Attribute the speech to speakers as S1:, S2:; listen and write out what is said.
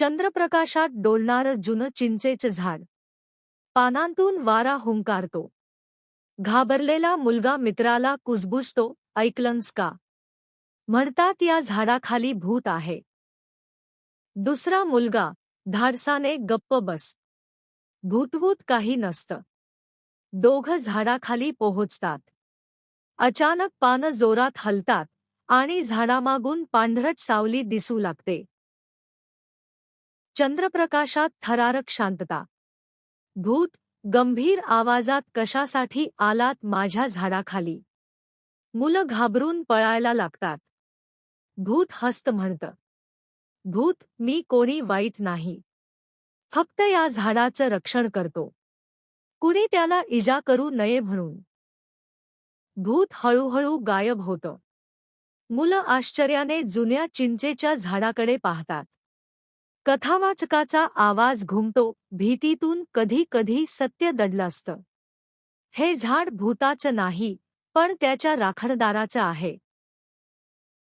S1: चंद्रप्रकाशात डोलणारं जुनं चिंचेचं झाड. पानांतून वारा हुंकारतो. घाबरलेला मुलगा मित्राला कुजबुजतो ऐकलंस का? म्हणतात या झाडाखाली भूत आहे. दुसरा मुलगा धाडसाने गप्प बस. भूतभूत काही नसतं. दोघं झाडाखाली पोहोचतात. अचानक पानं जोरात हलतात आणि झाडामागून पांढरट सावली दिसू लागते. चंद्रप्रकाशात थरारक शांतता. भूत गंभीर आवाजात कशासाठी आलात माझ्या झाडाखाली? मुलं घाबरून पळायला लागतात. भूत हस्त म्हणतं. भूत मी कोणी वाईट नाही. फक्त या झाडाचं रक्षण करतो. कुणी त्याला इजा करू नये म्हणून. भूत हळूहळू गायब होतं. मुलं आश्चर्याने जुन्या चिंचेच्या झाडाकडे पाहतात. कथावाचकाचा आवाज घुमतो भीतीतून कधी कधी सत्य दडलं असतं. हे झाड भूताचं नाही पण त्याच्या राखणदाराचं आहे.